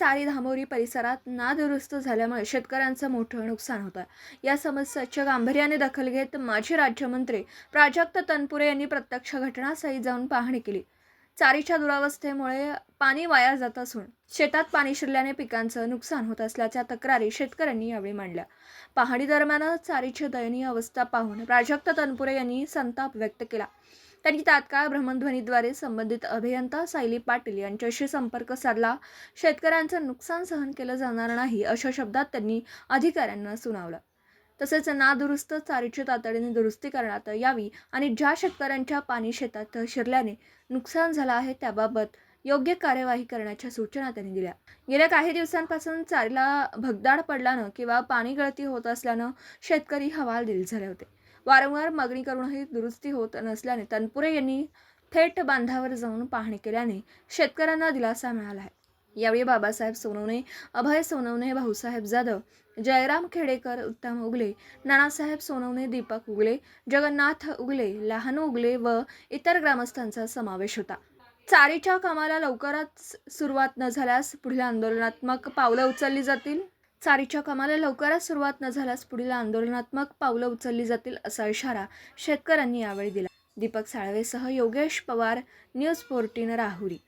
चारी धामोरी परिसरात नादुरुस्त झाल्यामुळे शेतकऱ्यांचं मोठं नुकसान होतं या समस्येच्या गांभीर्याने दखल घेत माजी राज्यमंत्री प्राजक्त तनपुरे यांनी प्रत्यक्ष घटनास्थळी जाऊन पाहणी केली. चारीच्या दुरावस्थेमुळे पाणी वाया जात असून शेतात पाणी शिरल्याने पिकांचं नुकसान होत असल्याच्या तक्रारी शेतकऱ्यांनी यावेळी मांडल्या. पाहणी दरम्यान चारीची दयनीय अवस्था पाहून प्राजक्त तनपुरे यांनी संताप व्यक्त केला. त्यांनी तात्काळ भ्रमणध्वनीद्वारे संबंधित अभियंता सायली पाटील यांच्याशी संपर्क साधला. शेतकऱ्यांचं नुकसान सहन केलं जाणार नाही अशा शब्दात त्यांनी अधिकाऱ्यांना सुनावलं. तसेच नादुरुस्त चारीची तातडीने दुरुस्ती करण्यात यावी आणि ज्या शेतकऱ्यांच्या पाणी शेतात शिरल्याने नुकसान झालं आहे त्याबाबत योग्य कार्यवाही करण्याच्या सूचना त्यांनी दिल्या. गेल्या काही दिवसांपासून चारीला भगदाड पडल्यानं किंवा पाणी गळती होत असल्यानं शेतकरी हवालदिल झाले होते. वारंवार मागणी करूनही दुरुस्ती होत नसल्याने तनपुरे यांनी थेट बांधावर जाऊन पाहणी केल्याने शेतकऱ्यांना दिलासा मिळाला आहे. यावेळी बाबासाहेब सोनवणे अभय सोनवणे भाऊसाहेब जाधव जयराम खेडेकर उत्तम उगले नानासाहेब सोनवणे दीपक उगले जगन्नाथ उगले लहानू उगले व इतर ग्रामस्थांचा समावेश होता. चारीच्या कामाला लवकरच सुरुवात न झाल्यास पुढील आंदोलनात्मक पावलं उचलली जातील. चारीच्या कामाला लवकरच सुरुवात न झाल्यास पुढील आंदोलनात्मक पावलं उचलली जातील असा इशारा शेतकऱ्यांनी यावेळी दिला. दीपक साळवेसह योगेश पवार न्यूज फोर्टीन राहुरी.